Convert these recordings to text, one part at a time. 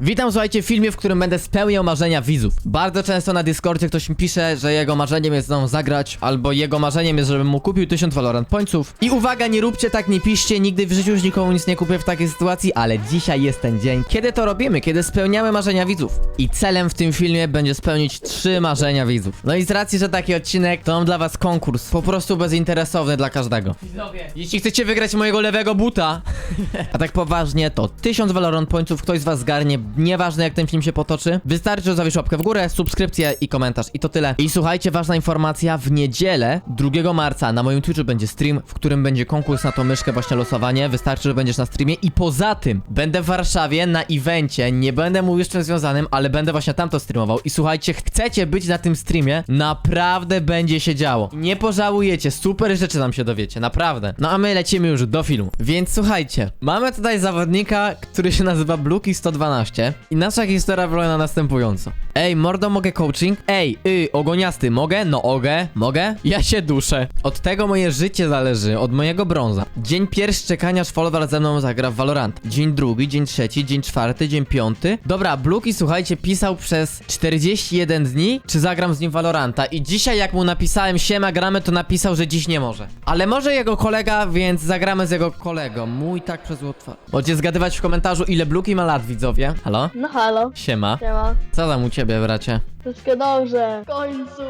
Witam, słuchajcie, w filmie, w którym będę spełniał marzenia widzów. Bardzo często na Discordzie ktoś mi pisze, że jego marzeniem jest znowu zagrać, albo jego marzeniem jest, żebym mu kupił 1000 Valorant Pointsów. I uwaga, nie róbcie tak, nie piszcie, nigdy w życiu już nikomu nic nie kupię w takiej sytuacji, ale dzisiaj jest ten dzień, kiedy to robimy, kiedy spełniamy marzenia widzów. I celem w tym filmie będzie spełnić trzy marzenia widzów. No i z racji, że taki odcinek, to mam dla was konkurs, po prostu bezinteresowny dla każdego. Widzowie, jeśli chcecie wygrać mojego lewego buta, a tak poważnie, to 1000 Valorant Pointsów ktoś z was zgarnie, nieważne jak ten film się potoczy. Wystarczy, że zawiesz łapkę w górę, subskrypcję i komentarz i to tyle. I słuchajcie, ważna informacja, w niedzielę 2 marca na moim Twitchu będzie stream, w którym będzie konkurs na tą myszkę, właśnie losowanie. Wystarczy, że będziesz na streamie i poza tym będę w Warszawie na evencie, nie będę mówił z czym związanym, ale będę właśnie tam to streamował. I słuchajcie, chcecie być na tym streamie, naprawdę będzie się działo. Nie pożałujecie, super rzeczy tam się dowiecie, naprawdę. No a my lecimy już do filmu. Więc słuchajcie, mamy tutaj zawodnika, który się nazywa Bluki 112 i nasza historia wygląda następująco. Ej, mordo, mogę coaching? Ej, y, ogoniasty, mogę? No ogę, mogę? Ja się duszę. Od tego moje życie zależy, od mojego brąza. Dzień pierwszy czekania, aż Follower ze mną zagra w Valorant. Dzień drugi, dzień trzeci, dzień czwarty, dzień piąty. Dobra, Bluki, słuchajcie, pisał przez 41 dni, czy zagram z nim Valoranta i dzisiaj jak mu napisałem siema gramy, to napisał, że dziś nie może. Ale może jego kolega, więc zagramy z jego kolegą. Mój tak przez łotwa. Możecie zgadywać w komentarzu, ile Bluki ma lat, widzowie. Halo? No halo, Siema. siema. Co tam u ciebie, bracie? Wszystko dobrze. W końcu.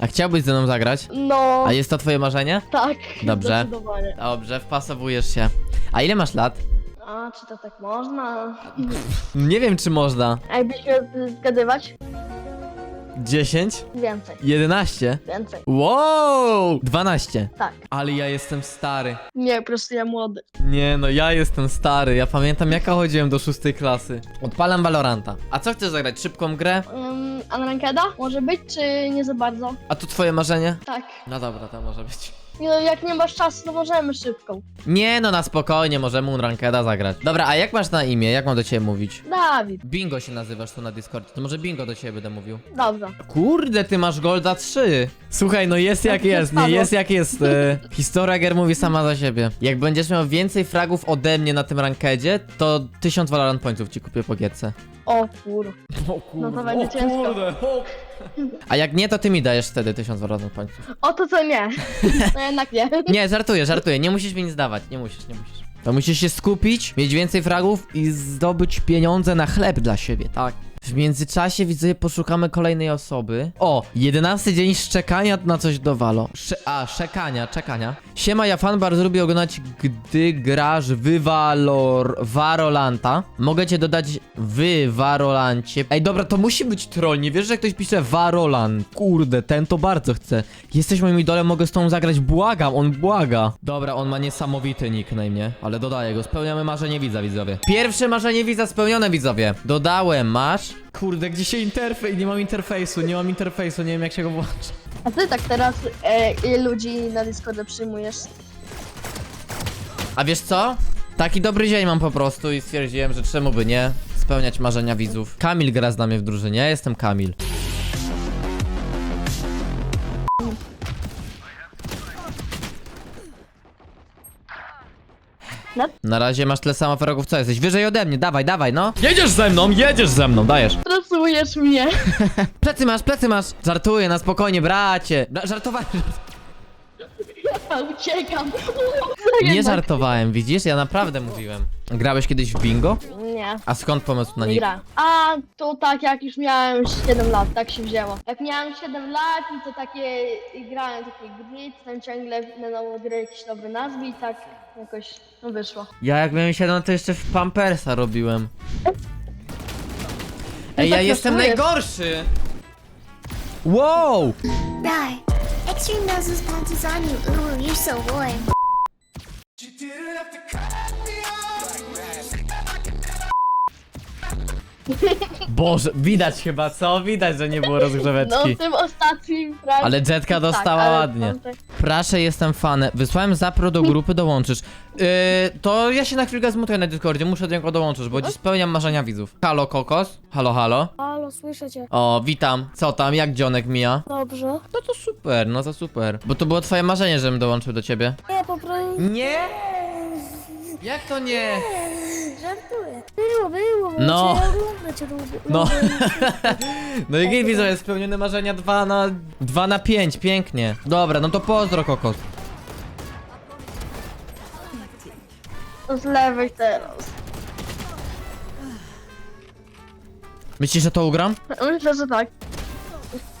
A chciałbyś ze mną zagrać? No, A jest to twoje marzenie? tak. Dobrze. Zdecydowanie. Dobrze, wpasowujesz się. A ile masz lat? A, czy to tak można? Nie wiem, czy można. A jakbyś miał zgadywać? 10? Więcej, 11? więcej. Wow! 12. Tak. Ale ja jestem stary. Nie, po prostu ja młody. Nie no, ja jestem stary. Ja pamiętam, jaka chodziłem do szóstej klasy. Odpalam Valoranta. A co chcesz zagrać? Szybką grę? Um, Unrankeda? Może być, czy nie za bardzo? A to twoje marzenie? Tak. No dobra, to może być. No, jak nie masz czasu, to możemy szybką. Nie no, na spokojnie, możemy Unrankeda zagrać. Dobra, a jak masz na imię? Jak mam do ciebie mówić? Dawid. Bingo się nazywasz tu na Discordzie. To może Bingo do ciebie będę mówił. Dobrze. Kurde, ty masz Golda 3. Słuchaj, no jest jak nie jest, nie spadło. jest jak jest. E, historia gier mówi sama za siebie. Jak będziesz miał więcej fragów ode mnie na tym rankedzie, to 1000 Valorant Pointsów ci kupię po gierce. O kur. O No to będzie ciężko. A jak nie, to ty mi dajesz wtedy 1000 Valorant Pointsów. O to co nie. No jednak nie. Nie, żartuję, żartuję. Nie musisz mi nic dawać. Nie musisz, nie musisz. To musisz się skupić, mieć więcej fragów i zdobyć pieniądze na chleb dla siebie, tak? W międzyczasie widzę, poszukamy kolejnej osoby. O, 11 dzień szczekania na coś do Valo. Sze a, szczekania, czekania. Siema, ja fan bardzo lubię oglądać, gdy grasz w Valor... Varolanta. Mogę cię dodać w Varolancie. Ej, dobra, to musi być troll. Nie wiesz, że ktoś pisze Varolan. Kurde, ten to bardzo chce. Jesteś moim idolem, mogę z tobą zagrać. Błagam, on błaga. Dobra, on ma niesamowity nickname, nie? Ale dodaję go. Spełniamy marzenie widza, widzowie. Pierwsze marzenie widza spełnione, widzowie. Dodałem, masz? Kurde, gdzie się interfejs? Nie mam interfejsu, nie mam interfejsu, nie wiem jak się go włącza. A ty tak teraz e, ludzi na Discordzie przyjmujesz? A wiesz co? Taki dobry dzień mam po prostu i stwierdziłem, że czemu by nie spełniać marzenia widzów. Kamil gra z nami w drużynie, ja jestem Kamil. No. Na razie masz tyle samo fragów co jesteś. Wyżej ode mnie, dawaj, dawaj, no. Jedziesz ze mną, jedziesz ze mną, dajesz. Stresujesz mnie. Plecy masz, plecy masz. Żartuję, na spokojnie, bracie. Bra żartowałem. Ja uciekam. Nie żartowałem, widzisz? Ja naprawdę mówiłem. Grałeś kiedyś w bingo? Nie. A skąd pomysł na Nie nich? gra. A to tak jak już miałem 7 lat, tak się wzięło. Jak miałem 7 lat i to takie grałem takie gry, tam ciągle na nową grę jakieś nowe nazwy i tak jakoś no wyszło. Ja jak miałem 7 to jeszcze w Pampersa robiłem. Ej, ja tak jestem najgorszy! Wow! Die. Extreme noses bounces on you. Ooh, you're so warm. Boże, widać chyba, co? Widać, że nie było No rozgrzeweczki. w tym ostatnim prawie. Ale Jetka dostała ale ładnie. tamte- Proszę, jestem fanem. Wysłałem zapro do grupy, dołączysz. Yy, to ja się na chwilkę zmutuję na Discordzie, muszę do niego dołączyć, bo dziś spełniam marzenia widzów. Halo, Kokos? Halo, halo? Halo, słyszę cię. O, witam. Co tam, jak dzionek mija? Dobrze. No to super, no to super. Bo to było twoje marzenie, żebym dołączył do ciebie. Nie, po prostu... Nie? Jak to nie? Żartuję. Było, było. No. Oglądać. No. No i git widzowie, spełnione marzenia 2 na 2 na 5, pięknie. Dobra, no to pozdro kokos. Z lewej teraz. Myślisz, że to ugram? Myślę, że tak.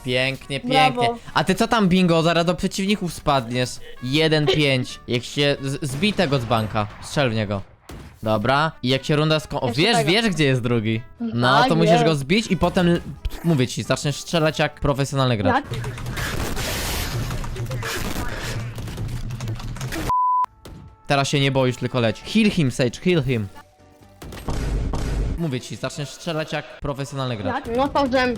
Pięknie, Brawo. pięknie. A ty co tam bingo? Zaraz do przeciwników spadniesz. 1-5. Jak się. z- Zbij tego z banka. Strzel w niego. Dobra. I jak się runda sko... O, Jeszcze wiesz, tego. wiesz gdzie jest drugi. No, Tak, to musisz go zbić i potem. l- Mówię ci, zaczniesz strzelać jak profesjonalny gracz. Jak? Teraz się nie boisz, tylko leć. Heal him, Sage, heal him. Mówię ci, zaczniesz strzelać jak profesjonalny gracz. No to, że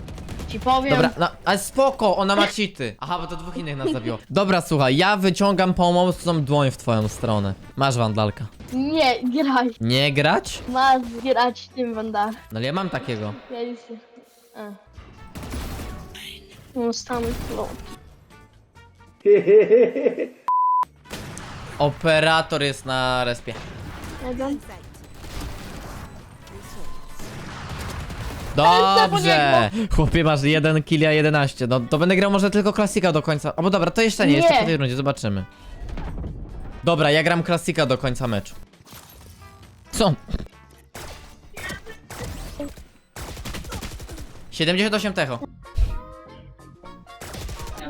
ci powiem. Dobra, no, ale spoko, ona ma cheaty. Aha, bo to dwóch innych nas zabiło. Dobra, słuchaj, ja wyciągam pomocną dłoń w twoją stronę. Masz wandalka. Nie, graj. Nie grać? Masz grać tym wandalem. No ale ja mam takiego. Ja już... A. No, stany no. Operator jest na respie. Jeden. Dobrze! Chłopie, masz 1 kill, a 11. No to będę grał może tylko klasika do końca. Albo dobra, to jeszcze nie, jeszcze Nie. po tej rundzie, zobaczymy. Dobra, ja gram klasika do końca meczu. Co? 78 techo.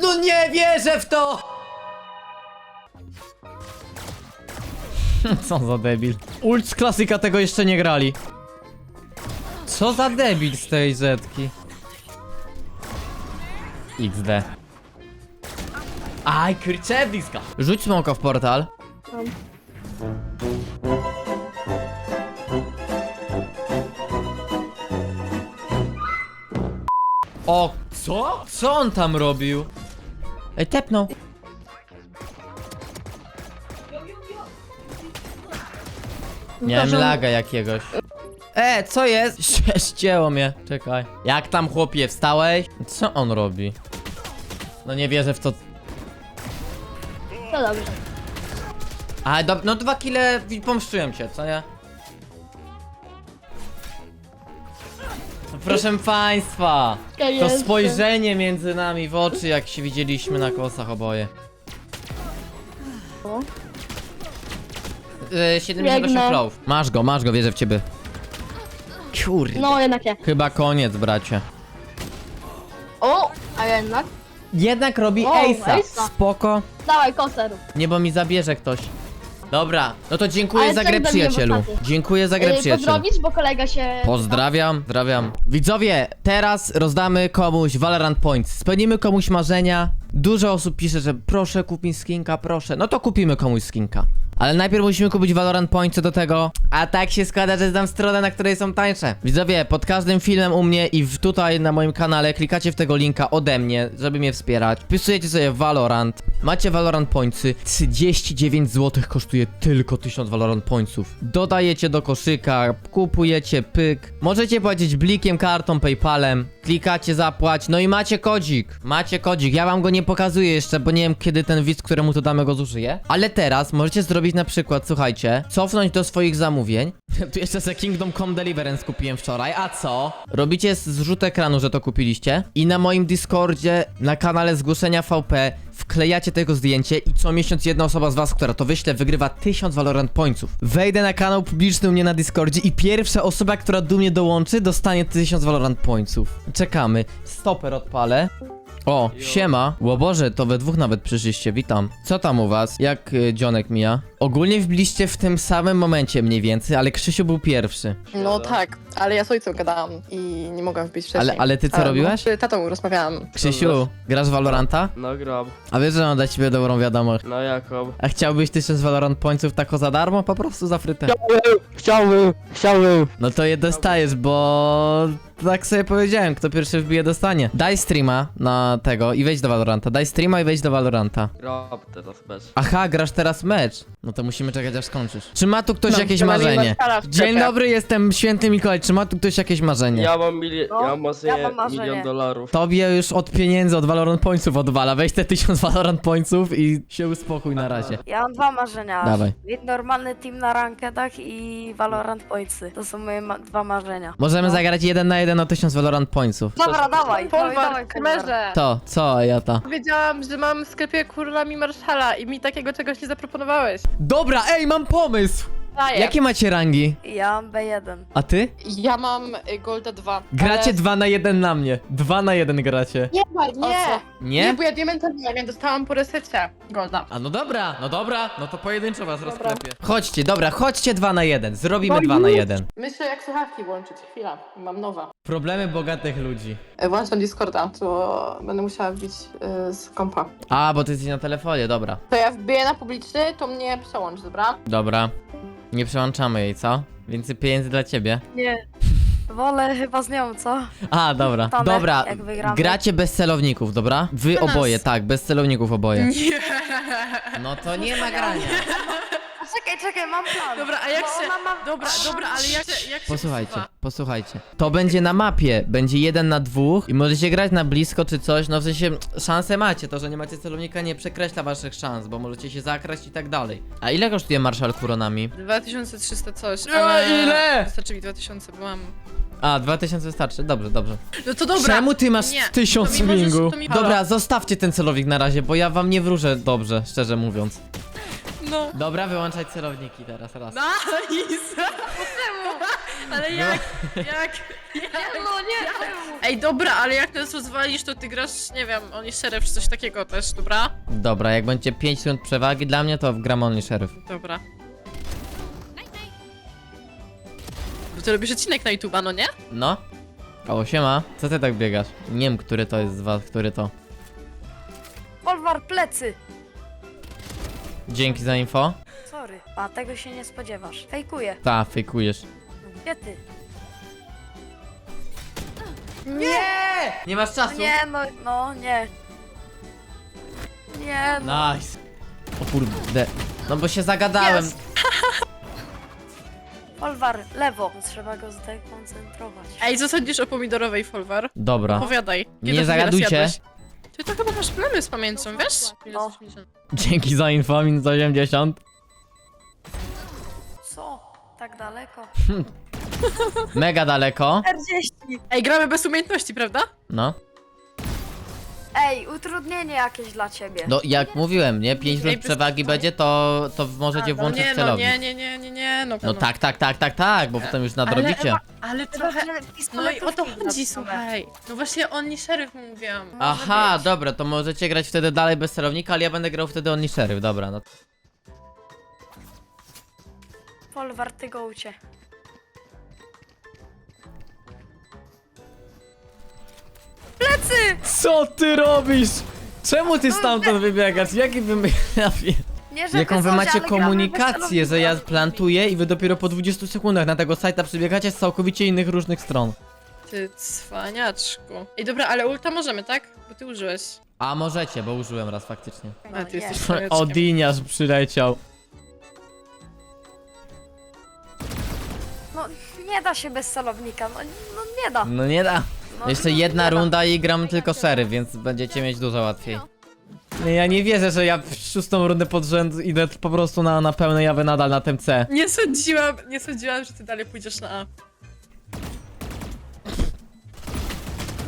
No nie wierzę w to! Co za debil. Ult z klasyka tego jeszcze nie grali. Co za debil z tej zetki? XD. Aj, kurczę, blisko. Rzuć smoka w portal. O, co? Co on tam robił? Ej, tepnął. Miałem Proszę. laga jakiegoś. E, co jest? Ścięło mnie. Czekaj. Jak tam chłopie, wstałeś? Co on robi? No nie wierzę w to. To dobrze. A, do, no dwa kile pomszczyłem cię, co nie? No, Proszę państwa, to spojrzenie między nami w oczy, jak się widzieliśmy na kosach oboje. O. Yy, 78 Biegnę. flow. Masz go, masz go, wierzę w ciebie. Kurde. No, jednak nie. Chyba koniec, bracie. O, a jednak. Jednak robi O, Ace'a. Ace'a. Spoko. Dawaj, koser. Nie, bo mi zabierze ktoś. Dobra, no to dziękuję Ale za grę w przyjacielu. ostatniej. Dziękuję za grę Yy, przyjacielu. pozdrowisz, bo kolega się... Pozdrawiam, pozdrawiam. Widzowie, teraz rozdamy komuś Valorant Points. Spełnimy komuś marzenia. Dużo osób pisze, że proszę kup mi skinka, proszę. No to kupimy komuś skinka. Ale najpierw musimy kupić Valorant Points do tego. A tak się składa, że znam stronę, na której są tańsze. Widzowie, pod każdym filmem u mnie i w, tutaj na moim kanale klikacie w tego linka ode mnie, żeby mnie wspierać. Wpisujecie sobie Valorant. Macie Valorant Pointsy. 39 zł kosztuje tylko 1000 Valorant Pointsów. Dodajecie do koszyka, kupujecie pyk. Możecie płacić blikiem, kartą, Paypalem. Klikacie zapłać, no i macie kodzik. Macie kodzik. Ja wam go nie pokazuję jeszcze, bo nie wiem kiedy ten widz, któremu to damy go zużyje. Ale teraz możecie zrobić na przykład, słuchajcie, cofnąć do swoich zamówień. tu jeszcze se Kingdom Come Deliverance kupiłem wczoraj, a co? Robicie zrzut ekranu, że to kupiliście i na moim Discordzie, na kanale zgłoszenia VP wklejacie tego zdjęcie i co miesiąc jedna osoba z was, która to wyśle, wygrywa 1000 Valorant Pointsów. Wejdę na kanał publiczny u mnie na Discordzie i pierwsza osoba, która do mnie dołączy, dostanie 1000 Valorant Pointsów. Czekamy. Stoper odpalę. O, siema. Ło Boże, to we dwóch nawet przyszliście, witam. Co tam u was? Jak y, dzionek mija? Ogólnie wbiliście w tym samym momencie mniej więcej, ale Krzysiu był pierwszy. No tak, ale ja z ojcem gadałam i nie mogłam wbić wcześniej. Ale- ale ty co no, robiłeś? Z tatą rozmawiałam. Krzysiu, grasz w Valoranta? No gram. A wiesz, że mam dla ciebie dobrą wiadomość. No jaką? A chciałbyś 1000 Valorant Pointsów tako za darmo? Po prostu za frytę. Chciałbym, chciałbym. No to je dostajesz, bo tak sobie powiedziałem, kto pierwszy wbije dostanie. Daj streama na na tego i wejdź do Valoranta. Daj streama i wejdź do Valoranta. Rob teraz bez. Aha, grasz teraz mecz. No to musimy czekać aż skończysz. Czy ma tu ktoś No, jakieś marzenie? W Dzień sklepie. dobry, jestem święty Mikołaj. Czy ma tu ktoś jakieś marzenie? Ja mam mili... No, ja mam marzenie, ja mam marzenie. milion dolarów. Tobie już od pieniędzy, od Valorant Pointsów odwala. Weź te tysiąc Valorant Pointsów i się uspokój na razie. Ja mam dwa marzenia. Dawaj. Mieć normalny team na rankedach i Valorant Pointsy. To są moje ma dwa marzenia. Możemy No. zagrać jeden na jeden o tysiąc Valorant Pointsów. Dobra, dawaj. dawaj, Polwar, dawaj, kamerze. To, co, Jata? Powiedziałam, że mam w sklepie królami Marszala i mi takiego czegoś nie zaproponowałeś. Dobra, ej, mam pomysł! Daję. Jakie macie rangi? Ja mam B1. A ty? Ja mam y, Golda 2. Gracie ale... dwa na jeden na mnie. Dwa na jeden gracie. Nie, O nie. co? Nie, Nie? bo ja diamenta miałem, ja dostałam po resecie Golda. A no dobra, no dobra, no to pojedynczo was Dobra. rozklepię. Chodźcie, dobra, chodźcie dwa na jeden. Zrobimy dwa na jeden. Myślę jak słuchawki włączyć. Chwila, mam nowa. Problemy bogatych ludzi. E, Włączam Discorda, to będę musiała wbić y, z kompa. A, bo ty jesteś na telefonie, dobra. To ja wbiję na publiczny, to mnie przełącz, dobra? Dobra. Nie przełączamy jej, co? Więcej pieniędzy dla ciebie. Nie. Wolę chyba z nią, co? A, dobra. Tomek, Dobra. jak wygramy. Gracie bez celowników, dobra? Wy nas. oboje, tak, bez celowników oboje. Nie. No to nie ma grania. Czekaj, czekaj, mam plan. Dobra, a jak Bo się... ona ma- Dobra, dobra, ale jak się... Jak się Posłuchajcie, usuwa? posłuchajcie. To będzie na mapie, będzie jeden na dwóch i możecie grać na blisko czy coś, no w sensie szanse macie, to że nie macie celownika nie przekreśla waszych szans, bo możecie się zakraść i tak dalej. A ile kosztuje Marszal Kuronami? 2300 coś, No, ale... ile? Wystarczy mi 2000, bo mam... A, 2000 wystarczy, dobrze, dobrze. No to dobra! Czemu ty masz Nie, 1000 to mi możesz- wingu? to mi- Dobra, zostawcie ten celownik na razie, bo ja wam nie wróżę dobrze, szczerze mówiąc. No. Dobra, wyłączać celowniki teraz, raz. Nice! Czemu? Ale jak? Jak? No nie, Ej, dobra, ale jak nas rozwalisz, to ty grasz, nie wiem, oni szereg czy coś takiego też, dobra? Dobra, jak będzie 5 sekund przewagi dla mnie, to gram only sheriff. Dobra. Bo ty robisz odcinek na YouTube'a, no nie? No. O, siema. Co ty tak biegasz? Nie wiem, który to jest z was, który to. Polwar plecy. Dzięki za info. Sorry, a tego się nie spodziewasz. Fejkuję. Ta, fejkujesz. Gdzie ty? Nie! Nie masz czasu. Nie, no, no, nie. Nie, no. Nice. O kurde. No bo się zagadałem. Jest. Polwar, lewo. Trzeba go zdekoncentrować. Ej, co sądzisz o pomidorowej folwar? Dobra. Opowiadaj. Nie Kiedy to zagadujcie. jadłeś? Ty to chyba masz problemy z pamięcią, wiesz? No. Dzięki za info, minus 80. Co? Tak daleko? Mega daleko. 40. Ej, gramy bez umiejętności, prawda? No. Ej, utrudnienie jakieś dla ciebie. No, jak mówiłem, nie? 5 Ej, minut przewagi będzie, to, to możecie A, no włączyć nie, no, celownik. nie, nie, nie, nie, nie, no. No tak, tak, tak, tak, tak, bo potem już nadrobicie. Ale, ale trochę... No i o to chodzi, słuchaj. No właśnie oni szeryf mówiłam. Aha, dobra, to możecie grać wtedy dalej bez celownika, ale ja będę grał wtedy only sheriff, dobra, no. Polwar, ty go Plecy! Co ty robisz? Czemu ty stamtąd wybiegasz? Jaki. Ja wiem. Nie, Jaką wy macie ale gramy komunikację, bez że ja celownika. plantuję i wy dopiero po 20 sekundach na tego sajta przybiegacie z całkowicie innych różnych stron. Ty cwaniaczku. Ej, dobra, ale ulta możemy, tak? Bo ty użyłeś. A możecie, bo użyłem raz faktycznie. No, A, ty nie. jesteś cwaniaczkiem. Odiniarz przyleciał. No, nie da się bez celownika, no, no nie da. No nie da. No, Jeszcze no, jedna da. runda i gram tylko szery, więc będziecie mieć dużo łatwiej. Nie, Ja nie wierzę, że ja w szóstą rundę pod rząd idę po prostu na, na pełne jawy nadal na tym C. Nie sądziłam, nie sądziłam, że ty dalej pójdziesz na A.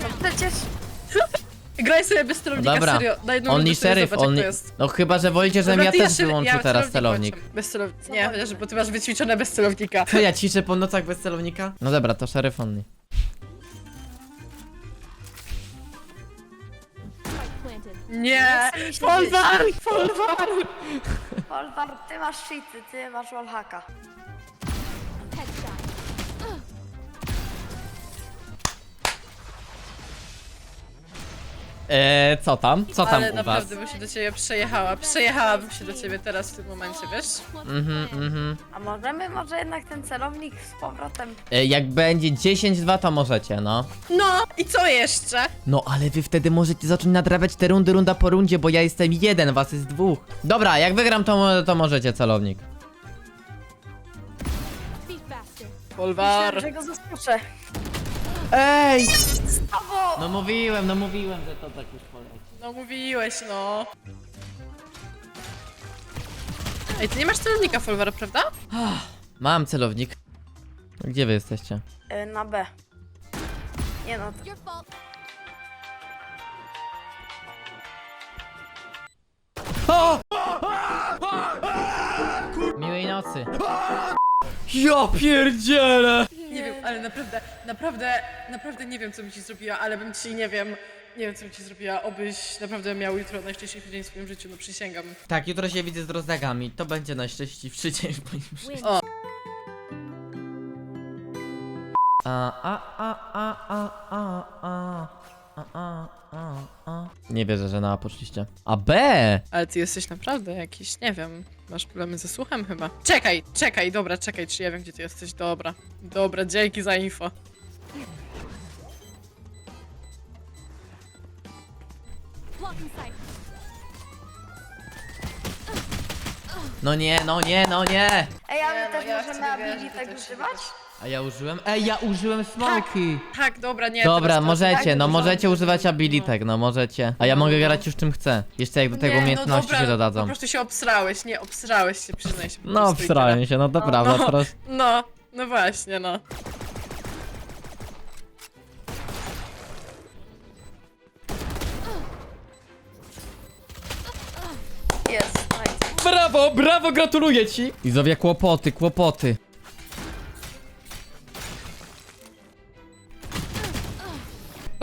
No przecież Graj sobie bez No celownika, dobra, serio. Na jedną only rundę sobie szeryf, zobacz, jak only... to jest. No chyba, że wolicie, żebym Dobra, ja ty też szeryf- wyłączył ja teraz celownik włączam. Bez celownika. Nie, chociaż, bo ty masz wyćwiczone bez celownika. To ja ciszę po nocach bez celownika? No dobra, to szeryf only. Nie! chce mi się Folwar! Folwar! Polwar, ty masz cheaty, ty masz wallhacka. Eee, co tam? Co tam Ale u was? naprawdę bym się do ciebie przejechała. Przejechałabym się do ciebie teraz w tym momencie, wiesz? Mhm, mhm. A możemy może jednak ten celownik z powrotem? E, Jak będzie 10-2, to możecie, no. No i co jeszcze? No, ale wy wtedy możecie zacząć nadrabiać te rundy runda po rundzie, bo ja jestem jeden, was jest dwóch. Dobra, jak wygram, to, to możecie celownik. Polwar. Myślałem, że go zaskoczę. Ej! No mówiłem, no mówiłem, że to tak już poleci. No mówiłeś, no. Ej, ty nie masz celownika, Folwar, prawda? Mam celownik. Gdzie wy jesteście? Y, Na B. Nie no, to... Miłej nocy. Ja pierdzielę! Ale naprawdę, naprawdę, naprawdę nie wiem, co bym ci zrobiła, ale bym ci, nie wiem, nie wiem, co bym ci zrobiła, obyś naprawdę miał jutro najszczęśliwszy dzień w swoim życiu, no przysięgam. Tak, jutro się widzę z rozdagami. To będzie najszczęśliwszy dzień w moim życiu. O. A, a, a, a, a, a, a, a, a, a, a. Nie wierzę, że na A poszliście. A B! Ale ty jesteś naprawdę jakiś, nie wiem, masz problemy ze słuchem chyba. Czekaj, czekaj, dobra, czekaj, czy ja wiem, gdzie ty jesteś, dobra. Dobra, dzięki za info. No nie, no nie, no nie! Ej, a Nie, no, też ja możemy tak też się używać? A ja użyłem? Ej, ja użyłem smoki! Tak, dobra, nie. Dobra, teraz to- możecie, tak, no możecie używać abilitek, no możecie. A ja No, mogę no. grać już czym chcę. Jeszcze jak do tego Nie, no umiejętności dobra, się Po dodadzą. prostu się obsrałeś, nie, obsrałeś się, przyznaj się. po No, prostu i wstrałem się, no to No, prawda, no. teraz... tyle. No, no właśnie, no. Jest, nice. Brawo, brawo, gratuluję ci! Widzowie, kłopoty, kłopoty.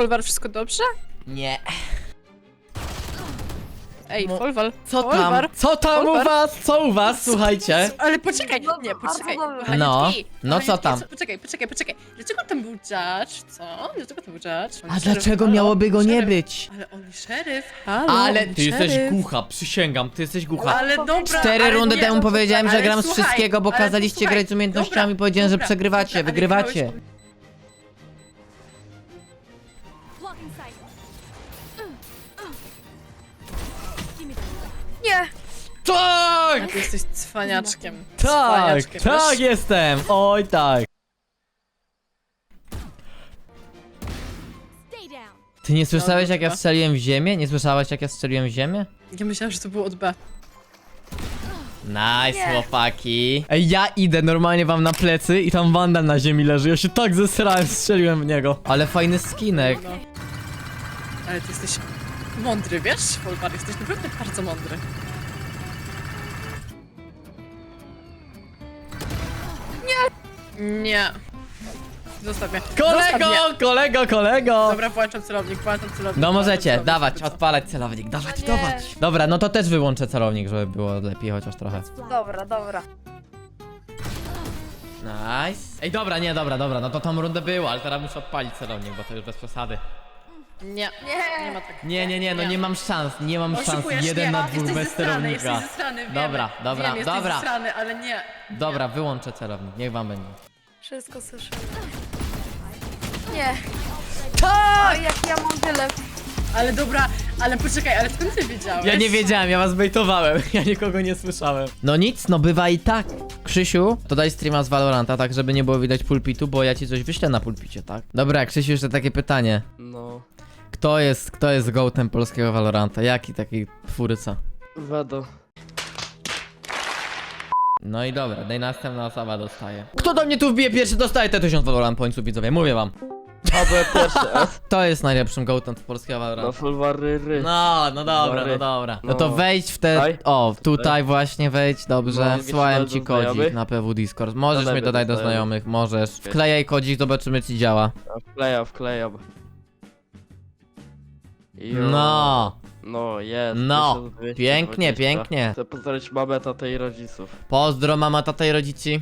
Folwar, wszystko dobrze? Nie. Ej, No, Folwar, Co tam? Folwar. Co tam u Folwar. was? Co u was? Słuchajcie. Ale poczekaj, nie, poczekaj. kochaniutki, No, no co kochaniutki, tam? Poczekaj, poczekaj, poczekaj. Dlaczego tam był judge? Co? Dlaczego tam był judge? On A dlaczego halo, miałoby go nie być? Ale on szeryf, halo, Ale on ty jesteś szeryf. głucha, przysięgam, ty jesteś głucha. Ale dobra, Cztery ale rundy nie, temu no, powiedziałem, że ale gram z słuchaj, wszystkiego, bo ale kazaliście posłuchaj, grać z umiejętnościami, dobra, powiedziałem, że dobra, przegrywacie, dobra, ale wygrywacie. grałeś- Nie! Tak! Ty jesteś cwaniaczkiem. Tak, cwaniaczkiem, tak wiesz? jestem, oj tak. Ty nie słyszałeś jak ja dobra. strzeliłem w ziemię? Nie słyszałeś jak ja strzeliłem w ziemię? Ja myślałam, że to było od B. Nice, Nie. chłopaki. Ej, ja idę normalnie wam na plecy i tam Wanda na ziemi leży. Ja się tak zesrałem, strzeliłem w niego. Ale fajny skinek. No. Ale ty jesteś mądry, wiesz, Folwar? Jesteś naprawdę bardzo mądry. Nie! Nie. Zostaw mnie. Zostaw Kolego, mnie. kolego, kolego. Dobra, włączam celownik, włączam celownik. No włączam możecie, celownik, dawać, co? odpalać celownik, dawać, nie. dawać. Dobra, no to też wyłączę celownik, żeby było lepiej chociaż trochę. Dobra, dobra. Nice. Ej, dobra, nie, dobra, dobra, no to tą rundę było, ale teraz muszę odpalić celownik, bo to już bez przesady. Nie, Nie! nie ma tak. Nie, nie, nie, no Nie. nie mam szans, nie mam szans. Oszukujesz, Jeden nie, na dwóch jesteś bez zesrany, celownika. Jesteś zesrany, wiemy, Dobra, dobra, wiem, jesteś dobra. Zesrany, ale nie. Dobra, wyłączę celownik, niech wam będzie. Wszystko słyszymy. Nie! Tak! Oj, jak ja mam tyle. Ale dobra, ale poczekaj, ale skąd ty wiedziałeś? Ja nie wiedziałem, ja was bejtowałem, ja nikogo nie słyszałem. No nic, no bywa i tak. Krzysiu, to daj streama z Valoranta, tak żeby nie było widać pulpitu, bo ja ci coś wyślę na pulpicie, tak? Dobra, Krzysiu, jeszcze takie pytanie. No, Kto jest, kto jest gołtem polskiego Valoranta? Jaki taki twórca? Wedo. No i dobra, daj następna osoba dostaje. Kto do mnie tu wbije pierwszy, dostaje te 1000 Valorant pońców, widzowie, mówię wam. A byłem pierwszy S. Kto jest najlepszym gołtem polskiego No Valoranta? No, no dobra, no Sorry. dobra. No to No. wejdź w te... O, tutaj właśnie wejdź, dobrze. No, Słałem ci do kodzik znajomych? na PW Discord. Możesz Dodaj mnie dodać do do znajomych, znajomych. możesz. Wklejaj kodzik, zobaczymy czy działa. A Wklejam, wklejam. Jo. No, No, jest. No, 1220. pięknie, pięknie. Chcę pozdrowić mamę, tatę i rodziców. pozdro mama, tata i rodzici.